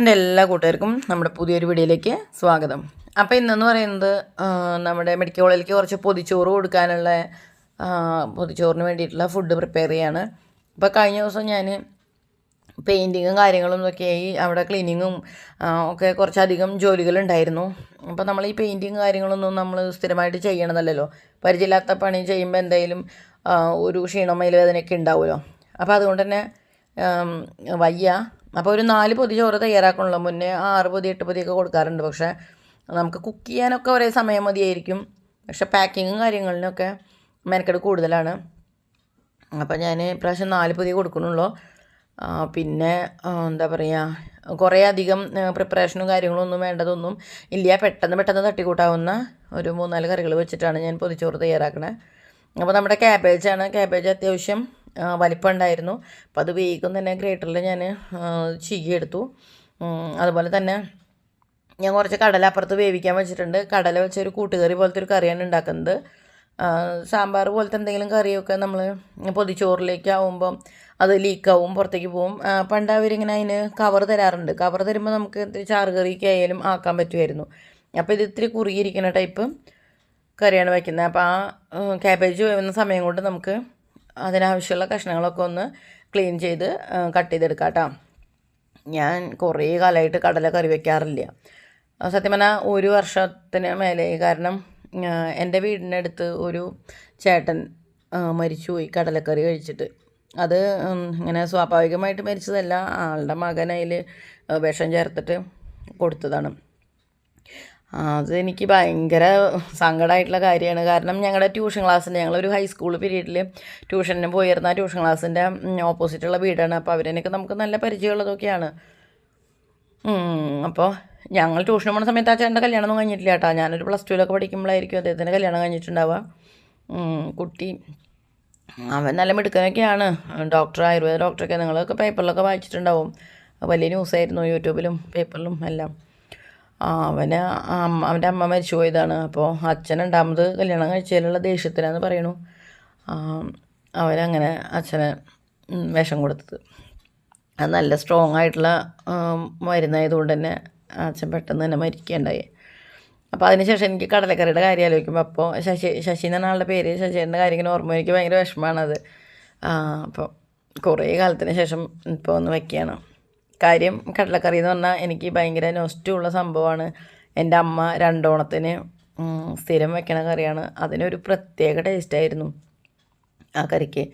എന്റെ എല്ലാ കൂട്ടുകാർക്കും നമ്മുടെ പുതിയൊരു വീഡിയോയിലേക്ക് സ്വാഗതം. അപ്പോൾ ഇന്നെന്ന് പറയുന്നത് നമ്മുടെ മെഡിക്കൽ കോളേജിലേക്ക് കുറച്ച് പൊതിച്ചോറ് കൊടുക്കാനുള്ള പൊതിച്ചോറിന് വേണ്ടിയിട്ടുള്ള ഫുഡ് പ്രിപ്പയർ ചെയ്യാണ്. അപ്പോൾ കഴിഞ്ഞ ദിവസം ഞാൻ പെയിന്റിങ്ങും കാര്യങ്ങളും ഒക്കെ ആയി അവിടെ ക്ലീനിങ്ങും ഒക്കെ കുറച്ചധികം ജോലികളുണ്ടായിരുന്നു അപ്പോൾ നമ്മൾ ഈ പെയിന്റിങ് കാര്യങ്ങളൊന്നും നമ്മൾ സ്ഥിരമായിട്ട് ചെയ്യണമെന്നല്ലല്ലോ പരിചയമില്ലാത്ത പണി ചെയ്യുമ്പോൾ എന്തായാലും ഒരു ക്ഷീണം വേദനയൊക്കെ ഉണ്ടാവുമല്ലോ. അപ്പോൾ അതുകൊണ്ട് തന്നെ വയ്യ. അപ്പോൾ ഒരു നാല് പൊതി ചോറ് തയ്യാറാക്കണമല്ലോ മുന്നേ ആറ് പൊതി എട്ട് പൊതിയൊക്കെ കൊടുക്കാറുണ്ട്. പക്ഷേ നമുക്ക് കുക്ക് ചെയ്യാനൊക്കെ ഒരേ സമയം മതിയായിരിക്കും. പക്ഷേ പാക്കിങ്ങും കാര്യങ്ങളിലൊക്കെ മെനക്കെട് കൂടുതലാണ്. അപ്പോൾ ഞാൻ ഇപ്രാവശ്യം നാല് പൊതി കൊടുക്കണുള്ളൂ പിന്നെ എന്താ പറയുക കുറേ അധികം പ്രിപ്പറേഷനും കാര്യങ്ങളും ഒന്നും വേണ്ടതൊന്നും ഇല്ല. പെട്ടെന്ന് പെട്ടെന്ന് തട്ടിക്കൂട്ടാവുന്ന ഒരു മൂന്നാൽ കറികൾ വെച്ചിട്ടാണ് ഞാൻ പൊതിച്ചോറ് തയ്യാറാക്കണേ. അപ്പോൾ നമ്മുടെ ക്യാബേജാണ് ക്യാബേജ് അത്യാവശ്യം വലിപ്പം ഉണ്ടായിരുന്നു അപ്പോൾ അത് വേഗം തന്നെ ഗ്രേറ്ററിൽ ഞാൻ ചീകിയെടുത്തു അതുപോലെ തന്നെ ഞാൻ കുറച്ച് കടല അപ്പുറത്ത് വേവിക്കാൻ വെച്ചിട്ടുണ്ട്. കടല വെച്ചൊരു കൂട്ടുകറി പോലത്തെ ഒരു കറിയാണ് ഉണ്ടാക്കുന്നത്. സാമ്പാർ പോലത്തെ എന്തെങ്കിലും കറിയൊക്കെ നമ്മൾ പൊതിച്ചോറിലേക്ക് ആവുമ്പം അത് ലീക്കാവും പുറത്തേക്ക് പോവും. പണ്ട് അവരിങ്ങനെ അതിന് കവർ തരാറുണ്ട്. കവർ തരുമ്പോൾ നമുക്ക് ഇത്തിരി ചാറ് കറിയൊക്കെ ആയാലും ആക്കാൻ പറ്റുമായിരുന്നു. അപ്പോൾ ഇത് ഇത്തിരി കുറുകിയിരിക്കുന്ന ടൈപ്പ് കറിയാണ് വയ്ക്കുന്നത് അപ്പോൾ ആ ക്യാബേജ് വേവുന്ന സമയം കൊണ്ട് നമുക്ക് അതിനാവശ്യമുള്ള കഷ്ണങ്ങളൊക്കെ ഒന്ന് ക്ലീൻ ചെയ്ത് കട്ട് ചെയ്തെടുക്കാം കേട്ടോ ഞാൻ കുറേ കാലമായിട്ട് കടല കറി വയ്ക്കാറില്ല സത്യം പറഞ്ഞാൽ ഒരു വർഷത്തിന് മേലെ കാരണം എന്റെ വീടിനടുത്ത് ഒരു ചേട്ടൻ മരിച്ചുപോയി കടലക്കറി കഴിച്ചിട്ട്. അത് ഇങ്ങനെ സ്വാഭാവികമായിട്ട് മരിച്ചതല്ല ആളുടെ മകൻ അതിൽ വിഷം ചേർത്തിട്ട് കൊടുത്തതാണ്. അത് എനിക്ക് ഭയങ്കര സങ്കടമായിട്ടുള്ള കാര്യമാണ്. കാരണം ഞങ്ങളുടെ ട്യൂഷൻ ക്ലാസ്സിന്റെ ഞങ്ങളൊരു ഹൈസ്കൂൾ പീരീഡിൽ ട്യൂഷന് പോയിരുന്ന ട്യൂഷൻ ക്ലാസ്സിന്റെ ഓപ്പോസിറ്റുള്ള വീടാണ്. അപ്പോൾ അവരെനിക്ക് നമുക്ക് നല്ല പരിചയമുള്ളതൊക്കെയാണ്. അപ്പോൾ ഞങ്ങൾ ട്യൂഷൻ പോണ സമയത്ത് ആ ചേട്ടന്റെ കല്യാണമൊന്നും കഴിഞ്ഞിട്ടില്ല കേട്ടോ. ഞാനൊരു പ്ലസ് ടുവിലൊക്കെ പഠിക്കുമ്പോഴായിരിക്കും അദ്ദേഹത്തിന്റെ കല്യാണം കഴിഞ്ഞിട്ടുണ്ടാവുക. കുട്ടി അവൻ നല്ല മിടുക്കനൊക്കെയാണ്. ഡോക്ടർ ആയുർവേദ ഡോക്ടറൊക്കെ നിങ്ങളൊക്കെ പേപ്പറിലൊക്കെ വായിച്ചിട്ടുണ്ടാവും. വലിയ ന്യൂസായിരുന്നു യൂട്യൂബിലും പേപ്പറിലും എല്ലാം. അവന് അവന്റെ അമ്മ മരിച്ചു പോയതാണ്. അപ്പോൾ അച്ഛൻ രണ്ടാമത് കല്യാണം കഴിച്ചതിലുള്ള ദേഷ്യത്തിനാന്ന് പറയണു അവനങ്ങനെ അച്ഛനെ വേഷം കൊടുത്തത്. അത് നല്ല സ്ട്രോങ് ആയിട്ടുള്ള മരുന്നായതുകൊണ്ട് തന്നെ അച്ഛൻ പെട്ടെന്ന് തന്നെ മരിക്കുകയുണ്ടായി. അപ്പോൾ അതിനുശേഷം എനിക്ക് കടലക്കറിയുടെ കാര്യം ആലോചിക്കുമ്പോൾ അപ്പോൾ ശശി ശശി എന്ന ആളുടെ പേര്. ശശീന്റെ കാര്യം ഇങ്ങനെ ഓർമ്മ എനിക്ക് ഭയങ്കര വിഷമമാണത്. അപ്പോൾ കുറേ കാലത്തിന് ശേഷം ഇപ്പോൾ ഒന്ന് വയ്ക്കുകയാണ് കാര്യം കടലക്കറി എന്ന് പറഞ്ഞാൽ എനിക്ക് ഭയങ്കര നൊസ്റ്റുള്ള സംഭവമാണ് എന്റെ അമ്മ രണ്ടോണത്തിന് സ്ഥിരം വെക്കണ കറിയാണ്. അതിനൊരു പ്രത്യേക ടേസ്റ്റായിരുന്നു ആ കറിക്ക്.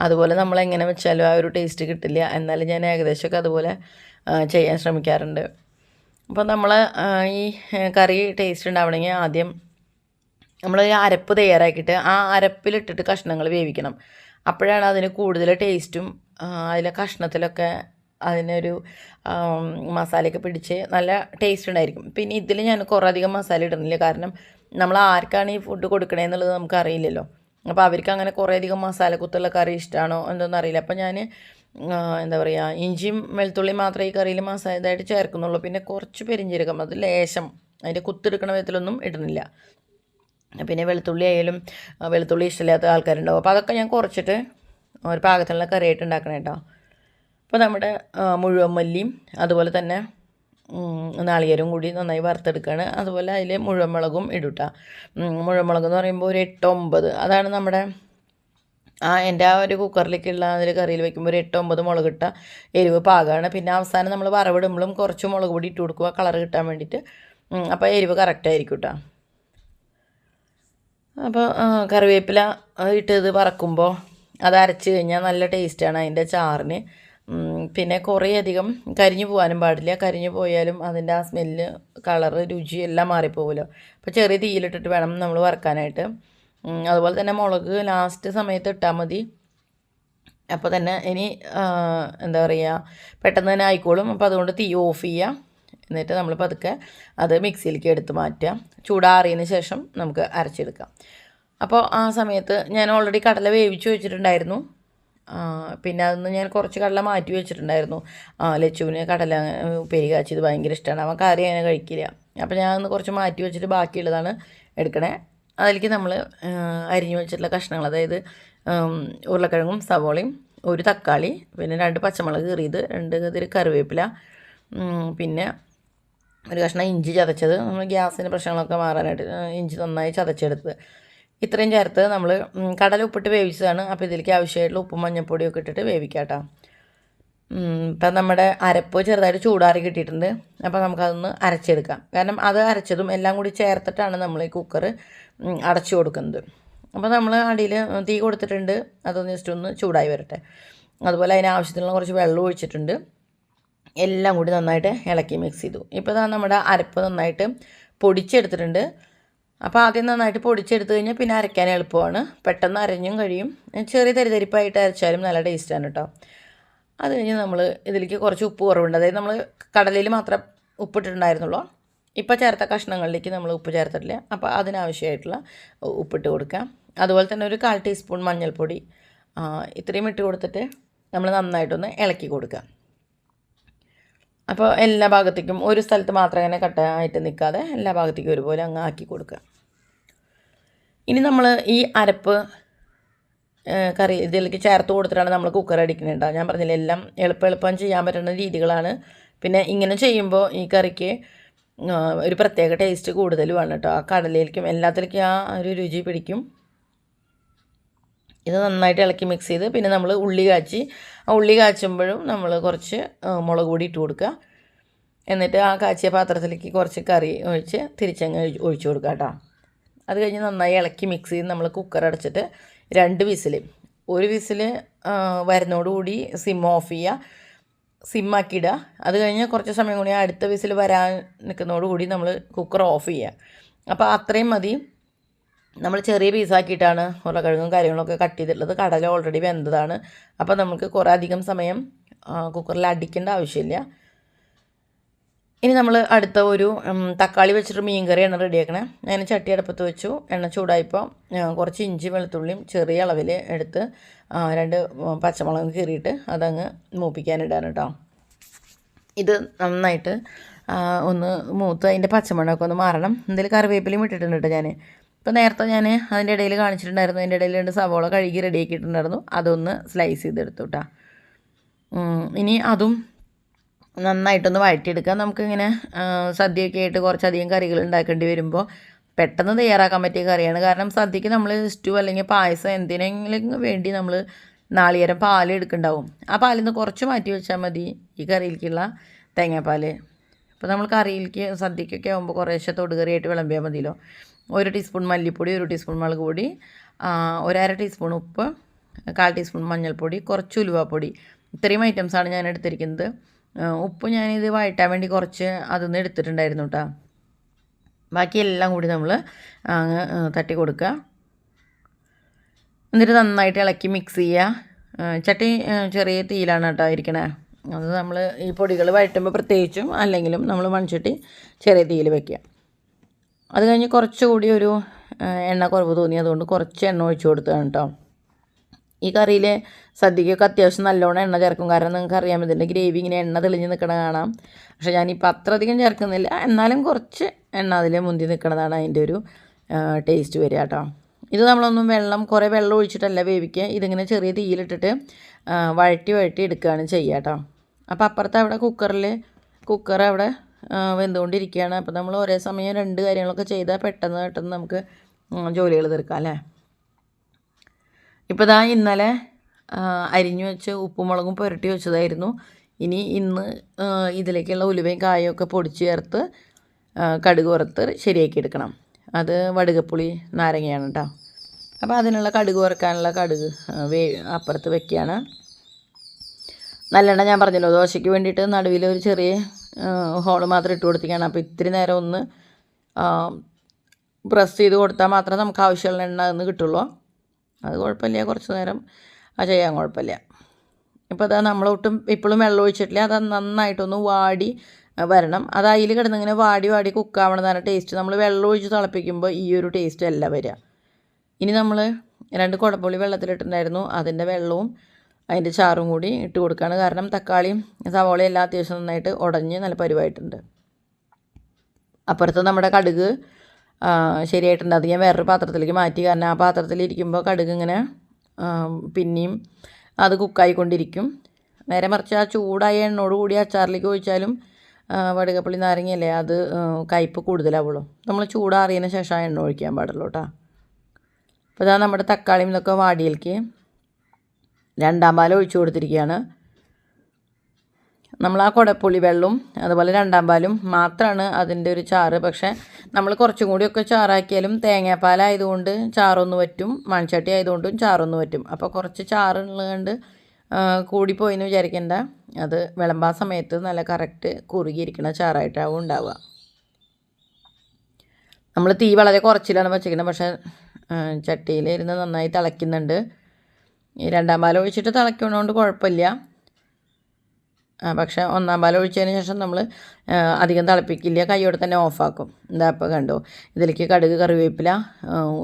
അതുപോലെ നമ്മൾ എങ്ങനെ വെച്ചാലും ആ ഒരു ടേസ്റ്റ് കിട്ടില്ല. എന്നാലും ഞാൻ ഏകദേശമൊക്കെ അതുപോലെ ചെയ്യാൻ ശ്രമിക്കാറുണ്ട്. അപ്പോൾ നമ്മൾ ഈ കറി ടേസ്റ്റ് ഉണ്ടാവണമെങ്കിൽ ആദ്യം നമ്മൾ ഈ അരപ്പ് തയ്യാറാക്കിയിട്ട് ആ അരപ്പിലിട്ടിട്ട് കഷ്ണങ്ങൾ വേവിക്കണം. അപ്പോഴാണ് അതിന് കൂടുതൽ ടേസ്റ്റും അതിലെ കഷ്ണത്തിലൊക്കെ അതിനൊരു മസാലയൊക്കെ പിടിച്ച് നല്ല ടേസ്റ്റ് ഉണ്ടായിരിക്കും. പിന്നെ ഇതിൽ ഞാൻ കുറേ അധികം മസാല ഇടുന്നില്ല. കാരണം നമ്മൾ ആർക്കാണ് ഈ ഫുഡ് കൊടുക്കണേന്നുള്ളത് നമുക്ക് അറിയില്ലല്ലോ അപ്പോൾ അവർക്ക് അങ്ങനെ കുറേ അധികം മസാല കുത്തുള്ള കറി ഇഷ്ടമാണോ എന്തൊന്നും അറിയില്ല. അപ്പോൾ ഞാൻ എന്താ പറയുക ഇഞ്ചിയും വെളുത്തുള്ളിയും മാത്രമേ ഈ കറിയിൽ മസാല ഇതായിട്ട് ചേർക്കുന്നുള്ളൂ. പിന്നെ കുറച്ച് പെരിഞ്ചീരകം അത് ലേശം അതിന്റെ കുത്തെടുക്കണ വിധത്തിലൊന്നും ഇടുന്നില്ല. പിന്നെ വെളുത്തുള്ളി ആയാലും വെളുത്തുള്ളി ഇഷ്ടമില്ലാത്ത ആൾക്കാരുണ്ടാവും. അപ്പോൾ അതൊക്കെ ഞാൻ കുറച്ചിട്ട് ഒരു പാകത്തിനുള്ള കറിയായിട്ട് ഉണ്ടാക്കണം കേട്ടോ അപ്പോൾ നമ്മുടെ മുഴുവൻ മല്ലിയും അതുപോലെ തന്നെ നാളികേരവും കൂടി നന്നായി വറുത്തെടുക്കുകയാണ് അതുപോലെ അതിൽ മുഴുവൻ മുളകും ഇടുക മുഴുവൻ മുളക് എന്ന് പറയുമ്പോൾ ഒരു എട്ട് ഒമ്പത് അതാണ് നമ്മുടെ ആ എന്റെ ആ ഒരു കുക്കറിലേക്കുള്ള അതിൽ കറിയിൽ വെക്കുമ്പോൾ ഒരു എട്ട് ഒമ്പത് മുളക് ഇട്ട എരിവ് പാകമാണ് പിന്നെ അവസാനം നമ്മൾ വറവിടുമ്പോഴും കുറച്ച് മുളക് പൊടി ഇട്ട് കൊടുക്കുക കളർ കിട്ടാൻ വേണ്ടിയിട്ട്. അപ്പോൾ എരിവ് കറക്റ്റായിരിക്കും കേട്ടോ അപ്പോൾ കറിവേപ്പില ഇട്ടത് ഇട്ട് വറക്കുമ്പോൾ അത് അരച്ച് കഴിഞ്ഞാൽ നല്ല ടേസ്റ്റാണ് അതിന്റെ ചാറിന്. പിന്നെ കുറേ അധികം കരിഞ്ഞു പോകാനും പാടില്ല. കരിഞ്ഞു പോയാലും അതിന്റെ ആ സ്മെല്ല് കളറ് രുചി എല്ലാം മാറിപ്പോകുമല്ലോ അപ്പോൾ ചെറിയ തീയിലിട്ടിട്ട് വേണം നമ്മൾ വറക്കാനായിട്ട്. അതുപോലെ തന്നെ മുളക് ലാസ്റ്റ് സമയത്ത് ഇട്ടാൽ മതി. അപ്പോൾ തന്നെ ഇനി എന്താ പറയുക പെട്ടെന്ന് തന്നെ ആയിക്കോളും. അപ്പോൾ അതുകൊണ്ട് തീ ഓഫ് ചെയ്യുക എന്നിട്ട് നമ്മൾ പതുക്കെ അത് മിക്സിയിലേക്ക് എടുത്ത് മാറ്റുക ചൂടാറിയതിന് ശേഷം നമുക്ക് അരച്ചെടുക്കാം. അപ്പോൾ ആ സമയത്ത് ഞാൻ ഓൾറെഡി കടല വേവിച്ച് വെച്ചിട്ടുണ്ടായിരുന്നു. പിന്നെ അതൊന്ന് ഞാൻ കുറച്ച് കടല മാറ്റി വെച്ചിട്ടുണ്ടായിരുന്നു. ലച്ചുവിന് കടല ഉപ്പേരി കാച്ചിയത് ഭയങ്കര ഇഷ്ടമാണ് അവൻ കറി അങ്ങനെ കഴിക്കില്ല. അപ്പോൾ ഞാൻ ഒന്ന് കുറച്ച് മാറ്റി വെച്ചിട്ട് ബാക്കിയുള്ളതാണ് എടുക്കണേ. അതിലേക്ക് നമ്മൾ അരിഞ്ഞു വെച്ചിട്ടുള്ള കഷ്ണങ്ങൾ അതായത് ഉരുളക്കിഴങ്ങും സവോളയും ഒരു തക്കാളി പിന്നെ രണ്ട് പച്ചമുളക് കീറിയത് രണ്ട് ഇതിൽ കറിവേപ്പില പിന്നെ ഒരു കഷ്ണം ഇഞ്ചി ചതച്ചത്. നമ്മൾ ഗ്യാസിന്റെ പ്രശ്നങ്ങളൊക്കെ മാറാനായിട്ട് ഇഞ്ചി നന്നായി ചതച്ചെടുത്ത് ഇത്രയും ചേർത്ത് നമ്മൾ കടല ഉപ്പിട്ട് വേവിച്ചതാണ്. അപ്പോൾ ഇതിലേക്ക് ആവശ്യമായിട്ടുള്ള ഉപ്പും മഞ്ഞൾപ്പൊടിയൊക്കെ ഇട്ടിട്ട് വേവിക്കാം കേട്ടോ ഇപ്പം നമ്മുടെ അരപ്പ് ചെറുതായിട്ട് ചൂടാറി കിട്ടിയിട്ടുണ്ട്. അപ്പോൾ നമുക്കതൊന്ന് അരച്ചെടുക്കാം. കാരണം അത് അരച്ചതും എല്ലാം കൂടി ചേർത്തിട്ടാണ് നമ്മൾ ഈ കുക്കർ അടച്ചു കൊടുക്കുന്നത്. അപ്പോൾ നമ്മൾ അടിയിൽ തീ കൊടുത്തിട്ടുണ്ട്. അതൊന്ന് ജസ്റ്റ് ഒന്ന് ചൂടായി വരട്ടെ. അതുപോലെ അതിന് ആവശ്യത്തിനുള്ള കുറച്ച് വെള്ളം ഒഴിച്ചിട്ടുണ്ട്. എല്ലാം കൂടി നന്നായിട്ട് ഇളക്കി മിക്സ് ചെയ്തു. ഇപ്പോൾ നമ്മുടെ അരപ്പ് നന്നായിട്ട് പൊടിച്ചെടുത്തിട്ടുണ്ട്. അപ്പോൾ ആദ്യം നന്നായിട്ട് പൊടിച്ചെടുത്ത് കഴിഞ്ഞാൽ പിന്നെ അരയ്ക്കാൻ എളുപ്പമാണ്. പെട്ടെന്ന് അരഞ്ഞും കഴിയും. ചെറിയ തരിതരിപ്പായിട്ട് അരച്ചാലും നല്ല ടേസ്റ്റാണ് കേട്ടോ അത് കഴിഞ്ഞ് നമ്മൾ ഇതിലേക്ക് കുറച്ച് ഉപ്പ് കുറവുണ്ട്. അതായത് നമ്മൾ കടലയിൽ മാത്രം ഉപ്പിട്ടിട്ടുണ്ടായിരുന്നുള്ളൂ. ഇപ്പോൾ ചേർത്ത കഷ്ണങ്ങളിലേക്ക് നമ്മൾ ഉപ്പ് ചേർത്തിട്ടില്ല. അപ്പോൾ അതിനാവശ്യമായിട്ടുള്ള ഉപ്പിട്ട് കൊടുക്കാം. അതുപോലെ തന്നെ ഒരു കാൽ ടീസ്പൂൺ മഞ്ഞൾപ്പൊടി ഇത്രയും ഇട്ട് കൊടുത്തിട്ട് നമ്മൾ നന്നായിട്ടൊന്ന് ഇളക്കി കൊടുക്കുക അപ്പോൾ എല്ലാ ഭാഗത്തേക്കും ഒരു സ്ഥലത്ത് മാത്രം അങ്ങനെ കട്ടായിട്ട് നിൽക്കാതെ എല്ലാ ഭാഗത്തേക്കും ഒരുപോലെ അങ്ങ് ആക്കി കൊടുക്കുക. ഇനി നമ്മൾ ഈ അരപ്പ് കറി ഇതിലേക്ക് ചേർത്ത് കൊടുത്തിട്ടാണ് നമ്മൾ കുക്കർ അടിക്കുന്നുണ്ടാവും ഞാൻ പറഞ്ഞില്ല എല്ലാം എളുപ്പം എളുപ്പം ചെയ്യാൻ പറ്റുന്ന രീതികളാണ്. പിന്നെ ഇങ്ങനെ ചെയ്യുമ്പോൾ ഈ കറിക്ക് ഒരു പ്രത്യേക ടേസ്റ്റ് കൂടുതലുമാണ് കേട്ടോ ആ കടലയിലേക്കും എല്ലാത്തിലേക്കും ആ ഒരു രുചി പിടിക്കും. ഇത് നന്നായിട്ട് ഇളക്കി മിക്സ് ചെയ്ത് പിന്നെ നമ്മൾ ഉള്ളി കാച്ചി. ആ ഉള്ളി കാച്ചുമ്പോഴും നമ്മൾ കുറച്ച് മുളക് പൊടി ഇട്ട് കൊടുക്കുക എന്നിട്ട് ആ കാച്ചിയ പാത്രത്തിലേക്ക് കുറച്ച് കറി ഒഴിച്ച് തിരിച്ചങ്ങ് ഒഴിച്ചു ഒഴിച്ച് കൊടുക്കുക കേട്ടോ അത് കഴിഞ്ഞ് നന്നായി ഇളക്കി മിക്സ് ചെയ്ത് നമ്മൾ കുക്കർ അടച്ചിട്ട് രണ്ട് വിസിൽ ഒരു വിസിൽ വരുന്നതോടുകൂടി സിം ഓഫ് ചെയ്യുക സിമ്മാക്കിയിടുക അത് കഴിഞ്ഞ് കുറച്ച് സമയം കൂടി അടുത്ത വിസിൽ വരാൻ നിൽക്കുന്നതോടുകൂടി നമ്മൾ കുക്കർ ഓഫ് ചെയ്യുക അപ്പോൾ അത്രയും മതി. നമ്മൾ ചെറിയ പീസാക്കിയിട്ടാണ് ഉരുളക്കിഴങ്ങും കാര്യങ്ങളൊക്കെ കട്ട് ചെയ്തിട്ടുള്ളത്. കടല ഓൾറെഡി വെന്തതാണ്. അപ്പോൾ നമുക്ക് കുറേ അധികം സമയം കുക്കറിൽ അടിക്കേണ്ട ആവശ്യമില്ല. ഇനി നമ്മൾ അടുത്ത ഒരു തക്കാളി വെച്ചിട്ട് മീൻ കറിയാണ് റെഡിയാക്കണേ ഞാൻ ചട്ടി അടുപ്പത്ത് വെച്ചു. എണ്ണ ചൂടായപ്പോൾ കുറച്ച് ഇഞ്ചി വെളുത്തുള്ളിയും ചെറിയ അളവിൽ എടുത്ത് രണ്ട് പച്ചമുളക് കീറിയിട്ട് അതങ്ങ് മൂപ്പിക്കാനിടാണ് കേട്ടോ ഇത് നന്നായിട്ട് ഒന്ന് മൂത്ത് അതിന്റെ പച്ചമുളകൊക്കെ ഒന്ന് മാറണം. എന്തെങ്കിലും കറിവേപ്പിലയും ഇട്ടിട്ടുണ്ട് കേട്ടോ ഞാൻ ഇപ്പോൾ നേരത്തെ ഞാൻ അതിന്റെ ഇടയിൽ കാണിച്ചിട്ടുണ്ടായിരുന്നു. അതിന്റെ ഇടയിൽ രണ്ട് സവോള കഴുകി റെഡിയാക്കിയിട്ടുണ്ടായിരുന്നു അതൊന്ന് സ്ലൈസ് ചെയ്തെടുത്തു കേട്ടോ ഇനി അതും നന്നായിട്ടൊന്ന് വഴറ്റിയെടുക്കുക നമുക്കിങ്ങനെ സദ്യയൊക്കെ ആയിട്ട് കുറച്ചധികം കറികൾ ഉണ്ടാക്കേണ്ടി വരുമ്പോൾ പെട്ടെന്ന് തയ്യാറാക്കാൻ പറ്റിയ കറിയാണ്. കാരണം സദ്യക്ക് നമ്മൾ സ്റ്റൂ അല്ലെങ്കിൽ പായസം എന്തിനെങ്കിലും വേണ്ടി നമ്മൾ നാളികേരം പാൽ എടുക്കുന്നുണ്ടാവും. ആ പാലിൽ നിന്ന് കുറച്ച് മാറ്റി വെച്ചാൽ മതി ഈ കറിയിലേക്കുള്ള തേങ്ങാപ്പാൽ അപ്പോൾ നമ്മൾ കറിയിലേക്ക് സദ്യക്കൊക്കെ ആകുമ്പോൾ കുറേശ്ശെ തൊടുകറിയായിട്ട് വിളമ്പിയാൽ മതിയല്ലോ. ഒരു ടീസ്പൂൺ മല്ലിപ്പൊടി ഒരു ടീസ്പൂൺ മുളക് പൊടി ഒരര ടീസ്പൂൺ ഉപ്പ് കാൽ ടീസ്പൂൺ മഞ്ഞൾപ്പൊടി കുറച്ച് ഉലുവാപ്പൊടി. ഇത്രയും ഐറ്റംസാണ് ഞാൻ എടുത്തിരിക്കുന്നത്. ഉപ്പ് ഞാനിത് വഴറ്റാൻ വേണ്ടി കുറച്ച് അതൊന്ന് എടുത്തിട്ടുണ്ടായിരുന്നു കേട്ടോ ബാക്കിയെല്ലാം കൂടി നമ്മൾ തട്ടി കൊടുക്കുക. എന്നിട്ട് നന്നായിട്ട് ഇളക്കി മിക്സ് ചെയ്യുക. ചട്ടി ചെറിയ തീയിലാണ് കേട്ടോ ഇരിക്കണേ. അത് നമ്മൾ ഈ പൊടികൾ വഴറ്റുമ്പോൾ പ്രത്യേകിച്ചും അല്ലെങ്കിലും നമ്മൾ മൺചട്ടി ചെറിയ തീയിൽ വെക്കുക. അത് കഴിഞ്ഞ് കുറച്ചുകൂടി ഒരു എണ്ണ കുറവ് തോന്നിയതുകൊണ്ട് കുറച്ച് എണ്ണ ഒഴിച്ചു കൊടുത്തതാണ് കേട്ടോ ഈ കറിയിൽ സദ്യക്കൊക്കെ അത്യാവശ്യം നല്ലോണം എണ്ണ ചേർക്കും. കാരണം നിങ്ങൾക്ക് അറിയാൻ ഇതിന്റെ ഗ്രേവി ഇങ്ങനെ എണ്ണ തെളിഞ്ഞ് നിൽക്കണ കാണാം. പക്ഷേ ഞാനിപ്പോൾ അത്ര അധികം ചേർക്കുന്നില്ല. എന്നാലും കുറച്ച് എണ്ണ അതിൽ മുന്തി നിൽക്കണതാണ് അതിന്റെ ഒരു ടേസ്റ്റ് വരിക കേട്ടോ ഇത് നമ്മളൊന്നും വെള്ളം കുറേ വെള്ളം ഒഴിച്ചിട്ടല്ല വേവിക്കുക. ഇതിങ്ങനെ ചെറിയ തീയിലിട്ടിട്ട് വഴറ്റി വഴറ്റി എടുക്കുകയാണ് ചെയ്യുക കേട്ടോ അപ്പോൾ അപ്പുറത്ത് അവിടെ കുക്കറിൽ കുക്കർ അവിടെ വെന്തുകൊണ്ടിരിക്കുകയാണ്. അപ്പോൾ നമ്മൾ ഒരേ സമയം രണ്ട് കാര്യങ്ങളൊക്കെ ചെയ്താൽ പെട്ടെന്ന് പെട്ടെന്ന് നമുക്ക് ജോലികൾ തീർക്കാം അല്ലേ? ഇപ്പോൾ ദാ ഇന്നലെ അരിഞ്ഞു വെച്ച് ഉപ്പും മുളകും പുരട്ടി വെച്ചതായിരുന്നു. ഇനി ഇന്ന് ഇതിലേക്കുള്ള ഉലുവയും കായും ഒക്കെ പൊടിച്ച് ചേർത്ത് കടുക് വറുത്ത് ശരിയാക്കി എടുക്കണം. അത് വടുകപ്പുളി നാരങ്ങയാണ് കേട്ടോ. അപ്പോൾ അതിനുള്ള കടുക് വറുക്കാനുള്ള കടുക് വേ അപ്പുറത്ത് വെക്കുകയാണ്. നല്ലെണ്ണ ഞാൻ പറഞ്ഞല്ലോ ദോശയ്ക്ക് വേണ്ടിയിട്ട് നടുവിൽ ഒരു ചെറിയ ഹോൾ മാത്രം ഇട്ട് കൊടുത്തിരിക്കുകയാണ്. അപ്പോൾ ഇത്തിരി നേരം ഒന്ന് പ്രസ് ചെയ്ത് കൊടുത്താൽ മാത്രമേ നമുക്ക് ആവശ്യമുള്ള എണ്ണ എന്ന് കിട്ടുള്ളൂ. അത് കുഴപ്പമില്ല കുറച്ച് നേരം. ആ ചെയ്യാൻ കുഴപ്പമില്ല. ഇപ്പോൾ അതാ നമ്മളൊട്ടും ഇപ്പോഴും വെള്ളം ഒഴിച്ചിട്ടില്ല. അത് നന്നായിട്ടൊന്ന് വാടി വരണം. അത് അതിൽ കിടന്നിങ്ങനെ വാടി വാടി കുക്കാവണതാണ് ടേസ്റ്റ് നമ്മൾ വെള്ളം ഒഴിച്ച് തിളപ്പിക്കുമ്പോൾ ഈ ഒരു ടേസ്റ്റ് അല്ല വരിക. ഇനി നമ്മൾ രണ്ട് കുടപ്പുളി വെള്ളത്തിലിട്ടുണ്ടായിരുന്നു. അതിന്റെ വെള്ളവും അതിന്റെ ചാറും കൂടി ഇട്ട് കൊടുക്കുകയാണ്. കാരണം തക്കാളിയും സവോളയും എല്ലാം അത്യാവശ്യം നന്നായിട്ട് ഉടഞ്ഞ് നല്ല പരിവായിട്ടുണ്ട്. അപ്പുറത്ത് നമ്മുടെ കടുക് ശരിയായിട്ടുണ്ട്. അത് ഞാൻ വേറൊരു പാത്രത്തിലേക്ക് മാറ്റി. കാരണം ആ പാത്രത്തിലിരിക്കുമ്പോൾ കടുക് ഇങ്ങനെ പിന്നെയും അത് കുക്കായിക്കൊണ്ടിരിക്കും. നേരെ മറിച്ച് ആ ചൂടായ എണ്ണോട് കൂടി അച്ചാറിലേക്ക് ഒഴിച്ചാലും വടുകപ്പള്ളി നാരങ്ങയല്ലേ അത് കയ്പ്പ് കൂടുതലാവുള്ളൂ. നമ്മൾ ചൂടാറിയതിന് ശേഷം ആ എണ്ണ ഒഴിക്കാൻ പാടുള്ളൂ കേട്ടോ. അപ്പോൾ ഇതാ നമ്മുടെ തക്കാളിയും ഇതൊക്കെ വാടിയിലേക്ക് രണ്ടാം പാൽ ഒഴിച്ചു കൊടുത്തിരിക്കുകയാണ്. നമ്മൾ ആ കുടപ്പുളി വെള്ളവും അതുപോലെ രണ്ടാം പാലും മാത്രമാണ് അതിന്റെ ഒരു ചാറ്. പക്ഷേ നമ്മൾ കുറച്ചും കൂടിയൊക്കെ ചാറാക്കിയാലും തേങ്ങാപ്പാലായതുകൊണ്ട് ചാറൊന്ന് പറ്റും മൺചട്ടി ആയതുകൊണ്ടും ചാറൊന്ന് പറ്റും. അപ്പോൾ കുറച്ച് ചാറുള്ളതുകൊണ്ട് കൂടിപ്പോയിന്ന് വിചാരിക്കേണ്ട. അത് വിളമ്പാൻ സമയത്ത് നല്ല കറക്റ്റ് കുറുകിയിരിക്കുന്ന ചാറായിട്ടാവും ഉണ്ടാവുക. നമ്മൾ തീ വളരെ കുറച്ചിലാണ് വെച്ചിരിക്കുന്നത്. പക്ഷേ ചട്ടിയിലിരുന്ന് നന്നായി തിളയ്ക്കുന്നുണ്ട്. ഈ രണ്ടാം പാൽ ഒഴിച്ചിട്ട് തിളയ്ക്കണോണ്ട് കുഴപ്പമില്ല. പക്ഷേ ഒന്നാം പാൽ ഒഴിച്ചതിന് ശേഷം നമ്മൾ അധികം തിളപ്പിക്കില്ല. കൈയോടെ തന്നെ ഓഫാക്കും. എന്താ ഇപ്പോൾ കണ്ടോ? ഇതിലേക്ക് കടുക് കറിവേപ്പില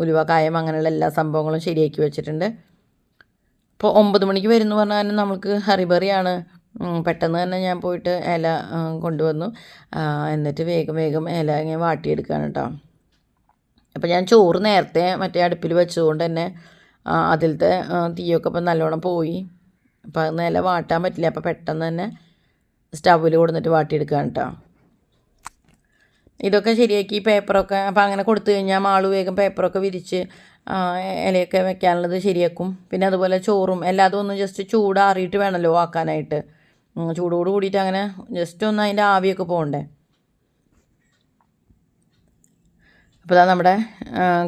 ഉലുവ കായം അങ്ങനെയുള്ള എല്ലാ സംഭവങ്ങളും ശരിയാക്കി വെച്ചിട്ടുണ്ട്. ഇപ്പോൾ ഒമ്പത് മണിക്ക് വരുന്നു പറഞ്ഞാൽ നമുക്ക് ഹറിബറിയാണ്. പെട്ടെന്ന് തന്നെ ഞാൻ പോയിട്ട് ഇല കൊണ്ടുവന്നു. എന്നിട്ട് വേഗം വേഗം ഇല ഇങ്ങനെ വാട്ടിയെടുക്കുകയാണ് കേട്ടോ അപ്പോൾ ഞാൻ ചോറ് നേരത്തെ മറ്റേ അടുപ്പിൽ വെച്ചതുകൊണ്ട് തന്നെ അതിലത്തെ തീയൊക്കെ ഇപ്പം നല്ലോണം പോയി. അപ്പം അത് നില വാട്ടാൻ പറ്റില്ല. അപ്പോൾ പെട്ടെന്ന് തന്നെ സ്റ്റൗവിൽ കൊടുത്തിട്ട് വാട്ടിയെടുക്കുകയാണ് കേട്ടോ ഇതൊക്കെ ശരിയാക്കി പേപ്പറൊക്കെ അപ്പം അങ്ങനെ കൊടുത്തു കഴിഞ്ഞാൽ മാൾ വേഗം പേപ്പറൊക്കെ വിരിച്ച് ഇലയൊക്കെ വെക്കാനുള്ളത് ശരിയാക്കും. പിന്നെ അതുപോലെ ചോറും എല്ലാതും ഒന്ന് ജസ്റ്റ് ചൂടാറിയിട്ട് വേണമല്ലോ ആക്കാനായിട്ട്. ചൂടോട് കൂടിയിട്ട് അങ്ങനെ ജസ്റ്റ് ഒന്ന് അതിന്റെ ആവിയൊക്കെ പോകണ്ടേ? അപ്പോൾ ഇതാ നമ്മുടെ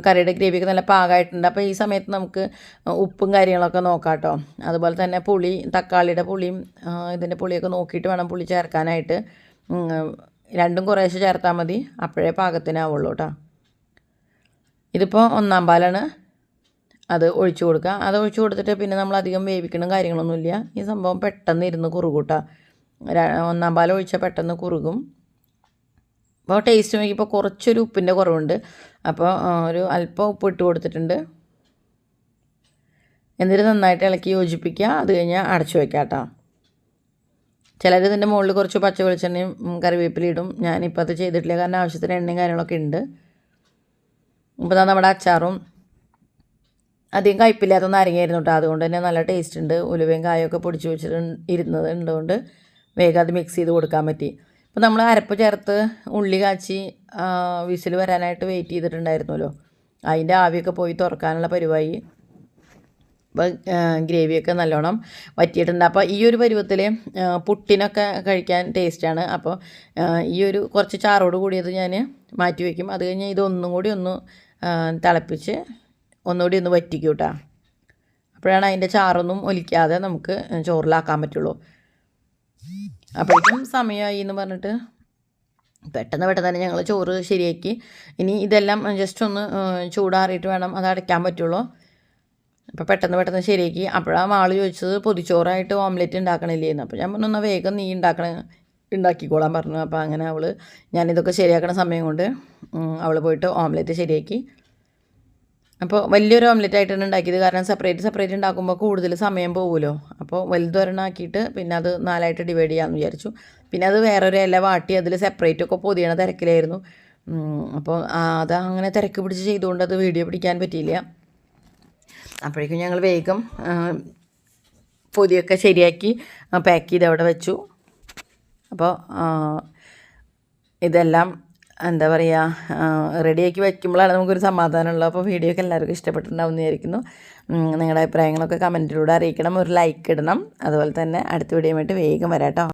കറിയുടെ ഗ്രേവിയൊക്കെ നല്ല പാകമായിട്ടുണ്ട് അപ്പോൾ ഈ സമയത്ത് നമുക്ക് ഉപ്പും കാര്യങ്ങളൊക്കെ നോക്കാം കേട്ടോ അതുപോലെ തന്നെ പുളി തക്കാളിയുടെ പുളിയും ഇതിന്റെ പുളിയൊക്കെ നോക്കിയിട്ട് വേണം പുളി ചേർക്കാനായിട്ട്. രണ്ടും കുറേശ്ശെ ചേർത്താൽ മതി. അപ്പോഴേ പാകത്തിനാവുള്ളൂ കേട്ടോ ഇതിപ്പോൾ ഒന്നാം പാലാണ് അത് ഒഴിച്ചു കൊടുക്കുക അത് ഒഴിച്ചു കൊടുത്തിട്ട് പിന്നെ നമ്മൾ അധികം വേവിക്കണം കാര്യങ്ങളൊന്നുമില്ല. ഈ സംഭവം പെട്ടെന്ന് ഇരുന്ന് കുറുകൂട്ടാം ഒന്നാം പാൽ ഒഴിച്ചാൽ പെട്ടെന്ന് കുറുകും. അപ്പോൾ ടേസ്റ്റ് നോക്കിയപ്പോൾ കുറച്ചൊരു ഉപ്പിന്റെ കുറവുണ്ട്. അപ്പോൾ ഒരു അല്പം ഉപ്പ് ഇട്ട് കൊടുത്തിട്ടുണ്ട്. എന്നിട്ട് നന്നായിട്ട് ഇളക്കി യോജിപ്പിക്കുക. അത് കഴിഞ്ഞാൽ അടച്ചു വയ്ക്കാം കേട്ടോ. ചിലർ ഇതിന്റെ മുകളിൽ കുറച്ച് പച്ച വെളിച്ചെണ്ണയും കറിവേപ്പിലിടും ഞാനിപ്പോൾ അത് ചെയ്തിട്ടില്ല. കാരണം ആവശ്യത്തിന് എണ്ണയും കാര്യങ്ങളൊക്കെ ഉണ്ട്. ഇപ്പോൾ നമ്മുടെ അച്ചാറും. അധികം കയ്പില്ലാത്ത നാരങ്ങയായിരുന്നു കേട്ടോ. അതുകൊണ്ട് തന്നെ നല്ല ടേസ്റ്റ് ഉണ്ട്. ഉലുവയും കായൊക്കെ പൊടിച്ച് വെച്ചിട്ട് ഇരുന്നത് ഉള്ളതുകൊണ്ട് വേഗം അത് മിക്സ് ചെയ്ത് കൊടുക്കാൻ പറ്റി. അപ്പോൾ നമ്മൾ അരപ്പ് ചേർത്ത് ഉള്ളി കാച്ചി വിസിൽ വരാനായിട്ട് വെയിറ്റ് ചെയ്തിട്ടുണ്ടായിരുന്നല്ലോ. അതിന്റെ ആവിയൊക്കെ പോയി തുറക്കാനുള്ള പരിപാടി അപ്പോൾ ഗ്രേവിയൊക്കെ നല്ലോണം വറ്റിയിട്ടുണ്ട്. അപ്പോൾ ഈ ഒരു പരുവത്തിൽ പുട്ടിനൊക്കെ കഴിക്കാൻ ടേസ്റ്റാണ് അപ്പോൾ ഈ ഒരു കുറച്ച് ചാറോട് കൂടിയത് ഞാൻ മാറ്റി വയ്ക്കും അത് കഴിഞ്ഞ് ഇതൊന്നും കൂടി ഒന്ന് തിളപ്പിച്ച് ഒന്നുകൂടി ഒന്ന് വറ്റിക്കും കേട്ടോ അപ്പോഴാണ് അതിന്റെ ചാറൊന്നും ഒലിക്കാതെ നമുക്ക് ചോറിലാക്കാൻ പറ്റുള്ളൂ. അപ്പോഴേക്കും സമയമായി എന്ന് പറഞ്ഞിട്ട് പെട്ടെന്ന് പെട്ടെന്ന് തന്നെ ഞങ്ങൾ ചോറ് ശരിയാക്കി. ഇനി ഇതെല്ലാം ജസ്റ്റ് ഒന്ന് ചൂടാറിയിട്ട് വേണം അത് അടയ്ക്കാൻ പറ്റുള്ളൂ. അപ്പോൾ പെട്ടെന്ന് പെട്ടെന്ന് ശരിയാക്കി. അപ്പോഴാണ് ആൾ ചോദിച്ചത് പൊതിച്ചോറായിട്ട് ഓംലെറ്റ് ഉണ്ടാക്കണില്ലേന്ന്. അപ്പോൾ ഞാൻ പറഞ്ഞു എന്നാൽ വേഗം നീ ഉണ്ടാക്കണ ഉണ്ടാക്കിക്കോളാൻ പറഞ്ഞു. അപ്പോൾ അങ്ങനെ അവൾ ഞാനിതൊക്കെ ശരിയാക്കണ സമയം കൊണ്ട് അവൾ പോയിട്ട് ഓംലെറ്റ് ശരിയാക്കി. അപ്പോൾ വലിയൊരു ഓംലെറ്റ് ആയിട്ടാണ് ഉണ്ടാക്കിയത്. കാരണം സെപ്പറേറ്റ് സെപ്പറേറ്റ് ഉണ്ടാക്കുമ്പോൾ കൂടുതൽ സമയം പോകുമല്ലോ അപ്പോൾ വലുതൊരെണ്ണാക്കിയിട്ട് പിന്നെ അത് നാലായിട്ട് ഡിവൈഡ് ചെയ്യാമെന്ന് വിചാരിച്ചു. പിന്നെ അത് വേറൊരു ഇല വാട്ടി അതിൽ സെപ്പറേറ്റ് ഒക്കെ പൊതിയണ തിരക്കിലായിരുന്നു. അപ്പോൾ അത് അങ്ങനെ തിരക്ക് പിടിച്ച് ചെയ്തുകൊണ്ട് അത് വീഡിയോ പിടിക്കാൻ പറ്റിയില്ല. അപ്പോഴേക്കും ഞങ്ങൾ വേഗം പൊതിയൊക്കെ ശരിയാക്കി പാക്ക് ചെയ്ത് അവിടെ വെച്ചു. അപ്പോൾ ഇതെല്ലാം എന്താ പറയുക റെഡിയാക്കി വയ്ക്കുമ്പോഴാണ് നമുക്കൊരു സമാധാനമുള്ളത്. അപ്പോൾ വീഡിയോ ഒക്കെ എല്ലാവർക്കും ഇഷ്ടപ്പെട്ടിട്ടുണ്ടാവും എന്ന് വിചാരിക്കുന്നു. നിങ്ങളുടെ അഭിപ്രായങ്ങളൊക്കെ കമന്റിലൂടെ അറിയിക്കണം. ഒരു ലൈക്ക് ഇടണം. അതുപോലെ തന്നെ അടുത്ത വീഡിയോ വേഗം വരാം